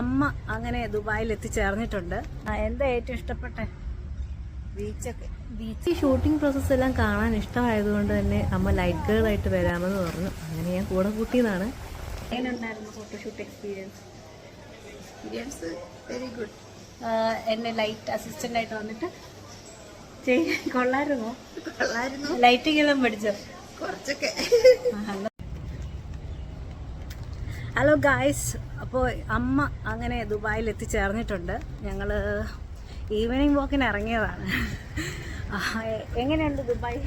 അമ്മ അങ്ങനെ ദുബായിൽ എത്തിച്ചേർന്നിട്ടുണ്ട് എന്താ ഏറ്റവും ഇഷ്ടപ്പെട്ട? ബീച്ചൊക്കെ. ബീച്ച്. ഷൂട്ടിംഗ് പ്രോസസ് എല്ലാം കാണാൻ ഇഷ്ടമായതുകൊണ്ട് തന്നെ അമ്മ ലൈറ്റ് ഗേൾ ആയിട്ട് വരാമെന്ന് പറഞ്ഞു. അങ്ങനെ ഞാൻ കൂടെ കൂട്ടിയതാണ്. എങ്ങനെയുണ്ടായിരുന്നു photoshoot experience experience very good എന്നെ ലൈറ്റ് അസിസ്റ്റന്റ് ആയിട്ട് വന്നിട്ട് ചെയ്യാൻ കൊള്ളായിരുന്നോ? കൊള്ളായിരുന്നു. ലൈറ്റിംഗ് എല്ലാം പഠിച്ചോ? കുറച്ചൊക്കെ. ഹലോ ഗായ്സ് അപ്പോൾ അമ്മ അങ്ങനെ ദുബായിൽ എത്തിച്ചേർന്നിട്ടുണ്ട്. ഞങ്ങൾ ഈവനിങ് വാക്കിന് ഇറങ്ങിയതാണ്. എങ്ങനെയുണ്ട് ദുബായ്?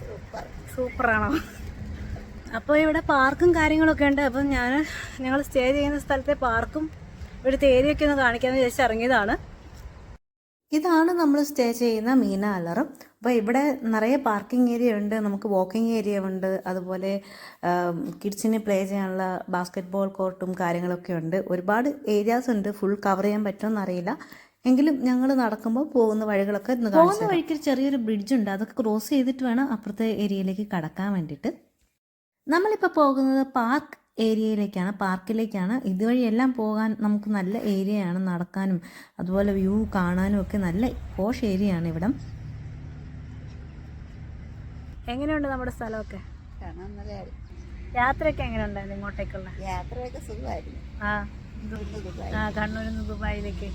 സൂപ്പർ. സൂപ്പറാണോ? അപ്പോൾ ഇവിടെ പാർക്കും കാര്യങ്ങളൊക്കെ ഉണ്ട്. അപ്പം ഞാൻ ഞങ്ങൾ സ്റ്റേ ചെയ്യുന്ന സ്ഥലത്തെ പാർക്കും ഇവിടുത്തെ ഏരിയ ഒക്കെ ഒന്ന് കാണിക്കാമെന്ന് വിചാരിച്ച് ഇറങ്ങിയതാണ്. ഇതാണ് നമ്മൾ സ്റ്റേ ചെയ്യുന്ന മീന അലറും അപ്പോൾ ഇവിടെ നിറയെ പാർക്കിംഗ് ഏരിയ ഉണ്ട് നമുക്ക് വാക്കിംഗ് ഏരിയ ഉണ്ട് അതുപോലെ കിഡ്സിന് പ്ലേ ചെയ്യാനുള്ള ബാസ്ക്കറ്റ് ബോൾ കോർട്ടും കാര്യങ്ങളൊക്കെ ഉണ്ട്. ഒരുപാട് ഏരിയാസ് ഉണ്ട് ഫുൾ കവർ ചെയ്യാൻ പറ്റുമെന്ന് അറിയില്ല. എങ്കിലും ഞങ്ങൾ നടക്കുമ്പോൾ പോകുന്ന വഴികളൊക്കെ പോകുന്ന വഴിക്ക് ചെറിയൊരു ബ്രിഡ്ജ് ഉണ്ട് അതൊക്കെ ക്രോസ് ചെയ്തിട്ട് വേണം അപ്പുറത്തെ ഏരിയയിലേക്ക് കടക്കാൻ വേണ്ടിയിട്ട്. നമ്മളിപ്പോൾ പോകുന്നത് പാർക്ക് ഏരിയയിലേക്കാണ് പാർക്കിലേക്കാണ് ഇതുവഴി എല്ലാം പോകാൻ നമുക്ക് നല്ല ഏരിയയാണ് നടക്കാനും അതുപോലെ വ്യൂ കാണാനും ഒക്കെ നല്ല പോഷ് ഏരിയയാണ് ഇവിടം. എങ്ങനെയുണ്ട് നമ്മുടെ സ്ഥലമൊക്കെ? യാത്രയൊക്കെ എങ്ങനെയുണ്ടായിരുന്നു ഇങ്ങോട്ടേക്കുള്ള? യാത്രയൊക്കെ സുഖമായിരുന്നു. ആ ആ കണ്ണൂരിൽ നിന്ന് ദുബായിലേക്ക്.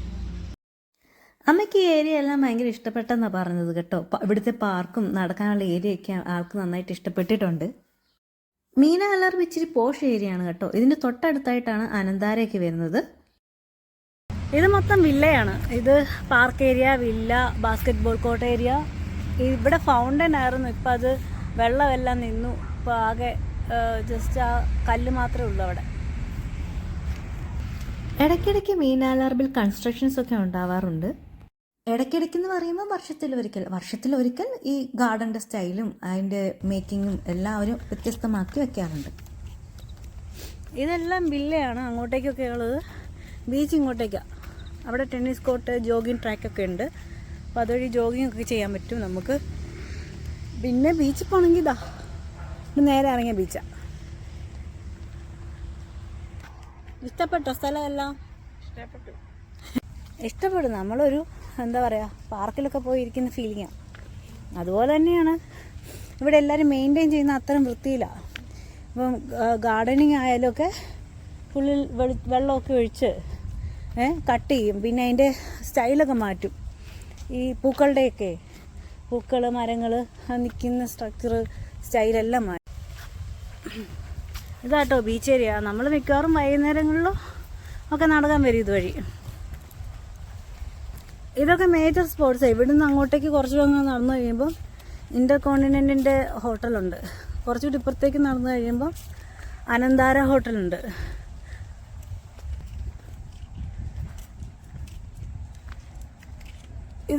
അമ്മയ്ക്ക് ഈ ഏരിയ എല്ലാം ഭയങ്കര ഇഷ്ടപ്പെട്ടെന്നാണ് പറഞ്ഞത് കേട്ടോ. ഇവിടുത്തെ പാർക്കും നടക്കാനുള്ള ഏരിയ ഒക്കെ ആൾക്ക് നന്നായിട്ട് ഇഷ്ടപ്പെട്ടിട്ടുണ്ട്. മീന അലർവ് ഇച്ചിരി പോഷ് ഏരിയ ആണ് കേട്ടോ. ഇതിന്റെ തൊട്ടടുത്തായിട്ടാണ് അനന്താരയൊക്കെ വരുന്നത്. ഇത് മൊത്തം വില്ലയാണ്. ഇത് park area villa basketball court area ഇവിടെ ഫൗണ്ടൻ ആയിരുന്നു. ഇപ്പം അത് വെള്ളമെല്ലാം നിന്നു. ഇപ്പോൾ ആകെ ജസ്റ്റ് ആ കല്ല് മാത്രമേ ഉള്ളൂ അവിടെ. ഇടയ്ക്കിടയ്ക്ക് മീനാലാർബിൽ കൺസ്ട്രക്ഷൻസ് ഒക്കെ ഉണ്ടാവാറുണ്ട്. ഇടയ്ക്കിടയ്ക്ക് എന്ന് പറയുമ്പോൾ വർഷത്തിൽ ഒരിക്കൽ വർഷത്തിൽ ഒരിക്കൽ ഈ ഗാർഡന്റെ സ്റ്റൈലും അതിന്റെ മേക്കിങ്ങും എല്ലാവരും വ്യത്യസ്തമാക്കി വെക്കാറുണ്ട്. ഇതെല്ലാം വില്ലയാണ് അങ്ങോട്ടേക്കൊക്കെ ഉള്ളത്. ബീച്ച് ഇങ്ങോട്ടേക്കാണ് അവിടെ ടെന്നീസ് കോർട്ട് ജോഗിങ് ട്രാക്കൊക്കെ ഉണ്ട്. അപ്പോൾ അതുവഴി ജോഗിങ് ഒക്കെ ചെയ്യാൻ പറ്റും നമുക്ക്. പിന്നെ ബീച്ചിൽ പോകണമെങ്കിൽ ഇതാ നേരെ ഇറങ്ങിയ ബീച്ചാണ് ഇഷ്ടപ്പെട്ടോ സ്ഥലമെല്ലാം? ഇഷ്ടപ്പെട്ടു. ഇഷ്ടപ്പെടും. നമ്മളൊരു എന്താ പറയുക പാർക്കിലൊക്കെ പോയി ഇരിക്കുന്ന ഫീലിങ്ങാണ് അതുപോലെ തന്നെയാണ്. ഇവിടെ എല്ലാവരും മെയിന്റെയിൻ ചെയ്യുന്ന അത്രയും വൃത്തിയിലാണ് ഇപ്പം ഗാർഡനിങ് ആയാലും ഒക്കെ ഫുള്ളിൽ വെള്ളമൊക്കെ ഒഴിച്ച് കട്ട് ചെയ്യും. പിന്നെ അതിന്റെ സ്റ്റൈലൊക്കെ മാറ്റും. ഈ പൂക്കളുടെയൊക്കെ പൂക്കൾ മരങ്ങൾ നിൽക്കുന്ന സ്ട്രക്ചർ സ്റ്റൈലെല്ലാം മാറി. ഇതാട്ടോ ബീച്ച് ഏരിയ നമ്മൾ മിക്കവാറും വൈകുന്നേരങ്ങളിലോ ഒക്കെ നടക്കാൻ വരും ഇതുവഴി. ഇതൊക്കെ മേജർ സ്പോർട്സ് ഇവിടുന്ന് അങ്ങോട്ടേക്ക് കുറച്ച് അങ്ങ് നടന്നു കഴിയുമ്പോൾ ഇന്റർ കോണ്ടിനെന്റിന്റെ ഹോട്ടലുണ്ട് കുറച്ചുകൂടി ഇപ്പുറത്തേക്ക് നടന്നു കഴിയുമ്പോൾ അനന്താര ഹോട്ടലുണ്ട്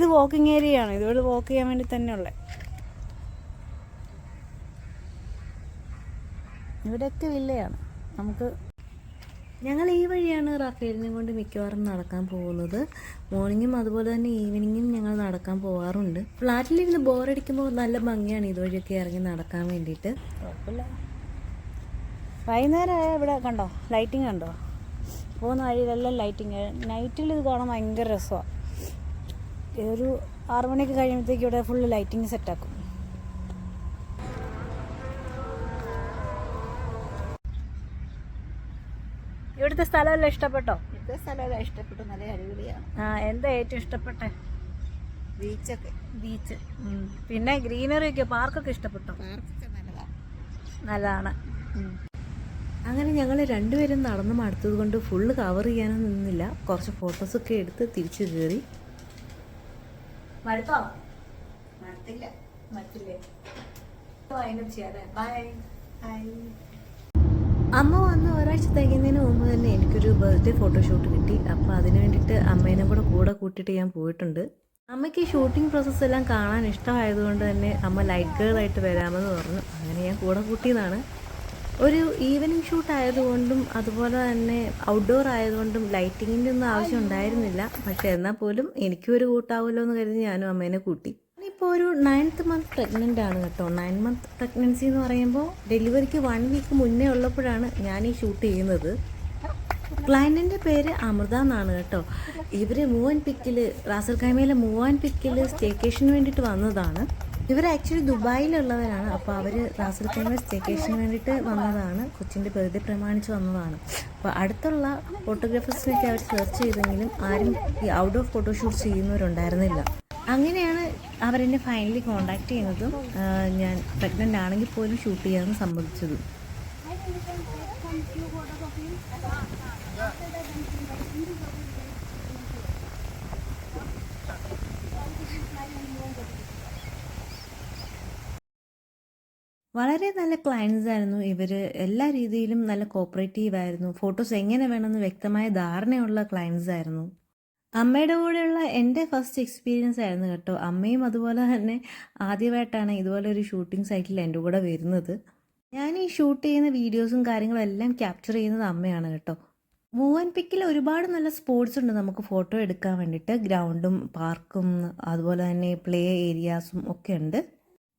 ഇത് വാക്കിംഗ് ഏരിയ ആണ്. ഇതുവഴി വാക്ക് ചെയ്യാൻ വേണ്ടി തന്നെ ഉള്ളത് ഇവിടെയൊക്കെ വില്ലയാണ്. നമുക്ക് ഞങ്ങൾ ഈ വഴിയാണ് റാഫേലിനെ കൊണ്ട് മിക്കവാറും നടക്കാൻ പോകുന്നത്. മോർണിംഗും അതുപോലെ തന്നെ ഈവനിങ്ങും ഞങ്ങൾ നടക്കാൻ പോകാറുണ്ട് ഫ്ലാറ്റിലിരുന്ന് ബോറടിക്കുമ്പോൾ നല്ല ഭംഗിയാണ് ഇതുവഴിയൊക്കെ ഇറങ്ങി നടക്കാൻ വേണ്ടിയിട്ട്. വൈകുന്നേരം ഇവിടെ കണ്ടോ? ലൈറ്റിംഗ് കണ്ടോ? പോകുന്ന വഴിയിലെല്ലാം ലൈറ്റിംഗ് നൈറ്റിൽ ഇത് കാണാൻ ഭയങ്കര രസമാണ് ഒരു ആറു മണിയൊക്കെ കഴിയുമ്പോഴത്തേക്ക് ഇവിടെ ഫുള്ള് ലൈറ്റിംഗ് സെറ്റാക്കും ഇവിടുത്തെ സ്ഥലമെല്ലാം ഇഷ്ടപ്പെട്ടോ? ഇവിടുത്തെ സ്ഥലമെല്ലാം ഇഷ്ടപ്പെട്ടു. നല്ല അടിപൊളിയാണ്. ആ എന്താ ഏറ്റവും ഇഷ്ടപ്പെട്ടെ? ബീച്ചൊക്കെ. ബീച്ച്. പിന്നെ ഗ്രീനറി ഒക്കെ പാർക്കൊക്കെ ഇഷ്ടപ്പെട്ടോ? പാർക്കൊക്കെ നല്ലതാണ്. നല്ലതാണ് അങ്ങനെ ഞങ്ങൾ രണ്ടുപേരും നടന്നു മടുത്തത് കൊണ്ട് ഫുള്ള് കവർ ചെയ്യാനൊന്നും നിന്നില്ല. കുറച്ച് ഫോട്ടോസൊക്കെ എടുത്ത് തിരിച്ചു കയറി. മടുത്തോ മടുത്തില്ല മടുത്തില്ലേ ബൈ. അമ്മ വന്ന് ഒരാഴ്ച തികയുന്നതിന് മുമ്പ് തന്നെ എനിക്കൊരു ബർത്ത്ഡേ ഫോട്ടോഷൂട്ട് കിട്ടി. അപ്പോൾ അതിന് വേണ്ടിയിട്ട് അമ്മേനെ കൂടെ കൂടെ കൂട്ടിയിട്ട് ഞാൻ പോയിട്ടുണ്ട്. അമ്മയ്ക്ക് ഈ ഷൂട്ടിംഗ് പ്രോസസ്സ് എല്ലാം കാണാൻ ഇഷ്ടമായതുകൊണ്ട് തന്നെ അമ്മ ലൈറ്റ് ഗേളായിട്ട് വരാമെന്ന് പറഞ്ഞു. അങ്ങനെ ഞാൻ കൂടെ കൂട്ടിയതാണ്. ഒരു ഈവനിങ് ഷൂട്ട് ആയതുകൊണ്ടും അതുപോലെ തന്നെ ഔട്ട്ഡോർ ആയതുകൊണ്ടും ലൈറ്റിങ്ങിന്റെ ഒന്നും ആവശ്യം ഉണ്ടായിരുന്നില്ല. പക്ഷെ എന്നാൽ പോലും എനിക്കും ഒരു കൂട്ടാവുമല്ലോ എന്ന് കരുതി ഞാനും അമ്മേനെ കൂട്ടി. ഇപ്പോൾ ഒരു നയൻത്ത് മന്ത് പ്രഗ്നന്റ് ആണ് കേട്ടോ. നയൻ മന്ത് പ്രഗ്നൻസി എന്ന് പറയുമ്പോൾ ഡെലിവറിക്ക് വൺ വീക്ക് മുന്നേ ഉള്ളപ്പോഴാണ് ഞാൻ ഈ ഷൂട്ട് ചെയ്യുന്നത്. ക്ലയന്റിന്റെ പേര് അമൃത എന്നാണ് കേട്ടോ. ഇവർ മൂവാൻ പിക്കിൽ റാസൽ കൈമയിലെ മൂവാൻ പിക്കിൽ സ്റ്റേക്കേഷന് വേണ്ടിയിട്ട് വന്നതാണ്. ഇവർ ആക്ച്വലി ദുബായിലുള്ളവരാണ്. അപ്പോൾ അവർ റാസൽ കൈമ സ്റ്റേക്കേഷന് വേണ്ടിയിട്ട് വന്നതാണ്. കൊച്ചിന്റെ ബർത്ത്ഡേ പ്രമാണിച്ച് വന്നതാണ്. അപ്പോൾ അടുത്തുള്ള ഫോട്ടോഗ്രാഫേഴ്സിനൊക്കെ അവർ സെർച്ച് ചെയ്തെങ്കിലും ആരും ഈ ഔട്ട് ഓഫ് ഫോട്ടോഷൂട്ട് ചെയ്യുന്നവരുണ്ടായിരുന്നില്ല. അങ്ങനെയാണ് അവരെന്നെ ഫൈനലി കോണ്ടാക്ട് ചെയ്യുന്നതും ഞാൻ പ്രഗ്നന്റ് ആണെങ്കിൽ പോലും ഷൂട്ട് ചെയ്യാമെന്ന് സമ്മതിച്ചതും. വളരെ നല്ല ക്ലയൻസ് ആയിരുന്നു ഇവർ എല്ലാ രീതിയിലും നല്ല കോപ്പറേറ്റീവ് ആയിരുന്നു. ഫോട്ടോസ് എങ്ങനെ വേണമെന്ന് വ്യക്തമായ ധാരണയുള്ള ക്ലയൻസ് ആയിരുന്നു. അമ്മയുടെ കൂടെയുള്ള എന്റെ ഫസ്റ്റ് എക്സ്പീരിയൻസ് ആയിരുന്നു കേട്ടോ. അമ്മയും അതുപോലെ തന്നെ ആദ്യമായിട്ടാണ് ഇതുപോലെ ഒരു ഷൂട്ടിംഗ് സൈറ്റിൽ എന്റെ കൂടെ വരുന്നത്. ഞാൻ ഈ ഷൂട്ട് ചെയ്യുന്ന വീഡിയോസും കാര്യങ്ങളും എല്ലാം ക്യാപ്ചർ ചെയ്യുന്നത് അമ്മയാണ് കേട്ടോ. മൂവൻ പിക്കിൽ ഒരുപാട് നല്ല സ്പോർട്സ് ഉണ്ട് നമുക്ക് ഫോട്ടോ എടുക്കാൻ വേണ്ടിയിട്ട്. ഗ്രൗണ്ടും പാർക്കും അതുപോലെ തന്നെ പ്ലേ ഏരിയാസും ഒക്കെ ഉണ്ട്.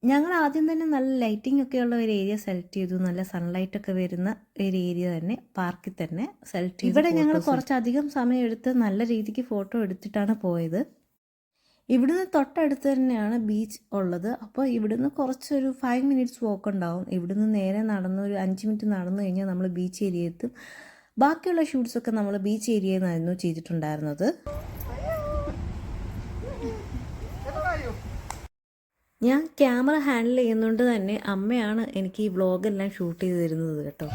ഞങ്ങൾ ആദ്യം തന്നെ നല്ല ലൈറ്റിംഗ് ഒക്കെ ഉള്ള ഒരു ഏരിയ സെലക്ട് ചെയ്തു. നല്ല സൺലൈറ്റ് ഒക്കെ വരുന്ന ഒരു ഏരിയ തന്നെ പാർക്കിൽ തന്നെ സെലക്ട് ചെയ്തു. ഇവിടെ ഞങ്ങൾ കുറച്ചധികം സമയം എടുത്ത് നല്ല രീതിക്ക് ഫോട്ടോ എടുത്തിട്ടാണ് പോയത്. ഇവിടുന്ന് തൊട്ടടുത്ത് തന്നെയാണ് ബീച്ച് ഉള്ളത്. അപ്പോൾ ഇവിടുന്ന് കുറച്ചൊരു ഫൈവ് മിനിറ്റ്സ് വോക്ക് ഉണ്ടാവും. ഇവിടുന്ന് നേരെ നടന്ന് ഒരു അഞ്ച് മിനിറ്റ് നടന്നു കഴിഞ്ഞാൽ നമ്മൾ ബീച്ച് ഏരിയ എത്തും. ബാക്കിയുള്ള ഷൂട്ട്സൊക്കെ നമ്മൾ ബീച്ച് ഏരിയയിൽ നിന്നായിരുന്നു ചെയ്തിട്ടുണ്ടായിരുന്നത്. ഞാൻ ക്യാമറ ഹാൻഡിൽ ചെയ്യുന്നതുകൊണ്ട് തന്നെ അമ്മയാണ് എനിക്ക് ഈ വ്ളോഗെല്ലാം ഷൂട്ട് ചെയ്ത് തരുന്നത് കേട്ടോ.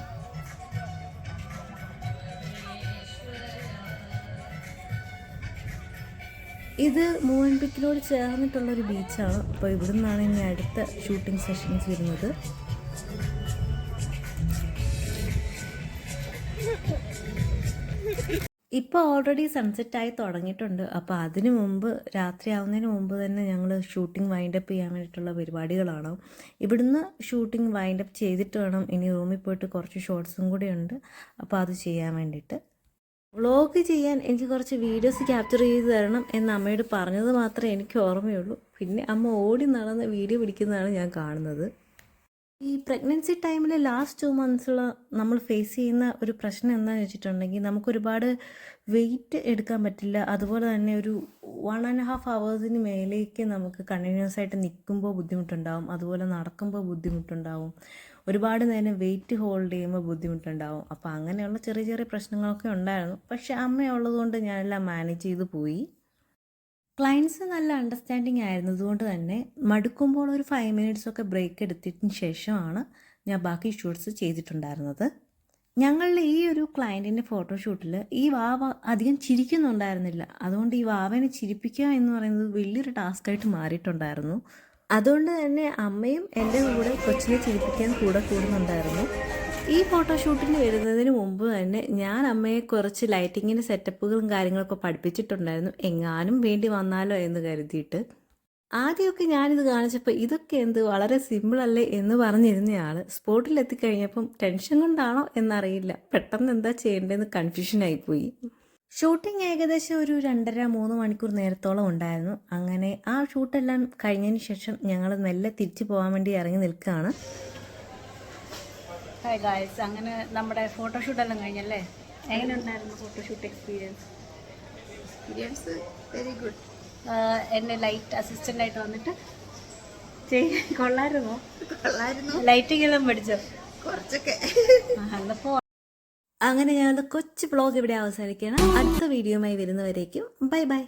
ഇത് മൂവൻപിക്കിനോട് ചേർന്നിട്ടുള്ളൊരു ബീച്ചാണ്. അപ്പോൾ ഇവിടെ നിന്നാണ് ഇനി അടുത്ത ഷൂട്ടിംഗ് സെഷൻസ് വരുന്നത്. ഇപ്പോൾ ഓൾറെഡി സൺസെറ്റ് ആയി തുടങ്ങിയിട്ടുണ്ട്. അപ്പോൾ അതിനു മുമ്പ് രാത്രി ആവുന്നതിന് മുമ്പ് തന്നെ ഞങ്ങൾ ഷൂട്ടിംഗ് വൈൻഡപ്പ് ചെയ്യാൻ വേണ്ടിയിട്ടുള്ള പരിപാടികളാണ്. ഇവിടുന്ന് ഷൂട്ടിംഗ് വൈൻഡപ്പ് ചെയ്തിട്ട് വേണം ഇനി റൂമിൽ പോയിട്ട് കുറച്ച് ഷോർട്സും കൂടി ഉണ്ട്. അപ്പോൾ അത് ചെയ്യാൻ വേണ്ടിയിട്ട്. വ്ളോഗ് ചെയ്യാൻ എനിക്ക് കുറച്ച് വീഡിയോസ് ക്യാപ്ചർ ചെയ്ത് തരണം എന്ന് അമ്മയോട് പറഞ്ഞത് മാത്രമേ എനിക്ക് ഓർമ്മയുള്ളൂ. പിന്നെ അമ്മ ഓടി നടന്ന് വീഡിയോ പിടിക്കുന്നതാണ് ഞാൻ കാണുന്നത്. ഈ പ്രഗ്നൻസി ടൈമിൽ ലാസ്റ്റ് ടു മന്ത്സുള്ള നമ്മൾ ഫേസ് ചെയ്യുന്ന ഒരു പ്രശ്നം എന്താണെന്ന് വെച്ചിട്ടുണ്ടെങ്കിൽ നമുക്കൊരുപാട് വെയിറ്റ് എടുക്കാൻ പറ്റില്ല. അതുപോലെ തന്നെ ഒരു വൺ ആൻഡ് ഹാഫ് അവേഴ്സിന് മേലേക്ക് നമുക്ക് കണ്ടിന്യൂസ് ആയിട്ട് നിൽക്കുമ്പോൾ ബുദ്ധിമുട്ടുണ്ടാവും. അതുപോലെ നടക്കുമ്പോൾ ബുദ്ധിമുട്ടുണ്ടാവും. ഒരുപാട് നേരം വെയിറ്റ് ഹോൾഡ് ചെയ്യുമ്പോൾ ബുദ്ധിമുട്ടുണ്ടാവും. അപ്പോൾ അങ്ങനെയുള്ള ചെറിയ ചെറിയ പ്രശ്നങ്ങളൊക്കെ ഉണ്ടായിരുന്നു. പക്ഷെ അമ്മയുള്ളതുകൊണ്ട് ഞാനെല്ലാം മാനേജ് ചെയ്ത് പോയി. ക്ലയൻസ് നല്ല അണ്ടർസ്റ്റാൻഡിങ് ആയിരുന്നതുകൊണ്ട് തന്നെ മടുക്കുമ്പോൾ ഒരു ഫൈവ് മിനിറ്റ്സ് ഒക്കെ ബ്രേക്ക് എടുത്തതിന് ശേഷമാണ് ഞാൻ ബാക്കി ഷൂട്ട്സ് ചെയ്തിട്ടുണ്ടായിരുന്നത്. ഞങ്ങളുടെ ഈ ഒരു ക്ലയന്റിന്റെ ഫോട്ടോഷൂട്ടിൽ ഈ വാവ അധികം ചിരിക്കുന്നുണ്ടായിരുന്നില്ല. അതുകൊണ്ട് ഈ വാവനെ ചിരിപ്പിക്കുക എന്ന് പറയുന്നത് വലിയൊരു ടാസ്ക്കായിട്ട് മാറിയിട്ടുണ്ടായിരുന്നു. അതുകൊണ്ട് തന്നെ അമ്മയും എന്റെ കൂടെ കൊച്ചിനെ ചിരിപ്പിക്കാൻ കൂടെ കൂടുന്നുണ്ടായിരുന്നു. ഈ ഫോട്ടോഷൂട്ടിന് വരുന്നതിന് മുമ്പ് തന്നെ ഞാൻ അമ്മയെ കുറച്ച് ലൈറ്റിങ്ങിന്റെ സെറ്റപ്പുകളും കാര്യങ്ങളൊക്കെ പഠിപ്പിച്ചിട്ടുണ്ടായിരുന്നു. എങ്ങാനും വേണ്ടി വന്നാലോ എന്ന് കരുതിയിട്ട്. ആദ്യമൊക്കെ ഞാനിത് കാണിച്ചപ്പോൾ ഇതൊക്കെ എന്ത് വളരെ സിമ്പിളല്ലേ എന്ന് പറഞ്ഞിരുന്നയാൾ സ്പോട്ടിൽ എത്തിക്കഴിഞ്ഞപ്പം ടെൻഷൻ കൊണ്ടാണോ എന്നറിയില്ല. പെട്ടെന്ന് എന്താ ചെയ്യേണ്ടതെന്ന് കൺഫ്യൂഷനായിപ്പോയി ഷൂട്ടിംഗ് ഏകദേശം ഒരു രണ്ടര മൂന്ന് മണിക്കൂർ നേരത്തോളം ഉണ്ടായിരുന്നു. അങ്ങനെ ആ ഷൂട്ടെല്ലാം കഴിഞ്ഞതിന് ശേഷം ഞങ്ങൾ മെല്ലെ തിരിച്ചു പോകാൻ വേണ്ടി ഇറങ്ങി നിൽക്കുകയാണ്. ഹായ് ഗായ്സ് അങ്ങനെ നമ്മുടെ ഫോട്ടോഷൂട്ട് എല്ലാം കഴിഞ്ഞല്ലേ? എങ്ങനെ ഉണ്ടായിരുന്നു photoshoot experience experience very good എന്നെ ലൈറ്റ് അസിസ്റ്റന്റ് ആയിട്ട് വന്നിട്ട് ചെയ് കൊള്ളായിരുന്നോ? കൊള്ളായിരുന്നു. ലൈറ്റിംഗ് എല്ലാം പഠിച്ചോ? കുറച്ചൊക്കെ. എന്നപ്പോ അങ്ങനെ ഞങ്ങളുടെ കൊച്ചു ബ്ലോഗ് ഇവിടെ അവസാനിക്കുകയാണ്. അടുത്ത വീഡിയോയുമായി വരുന്നവരേക്കും. Bye bye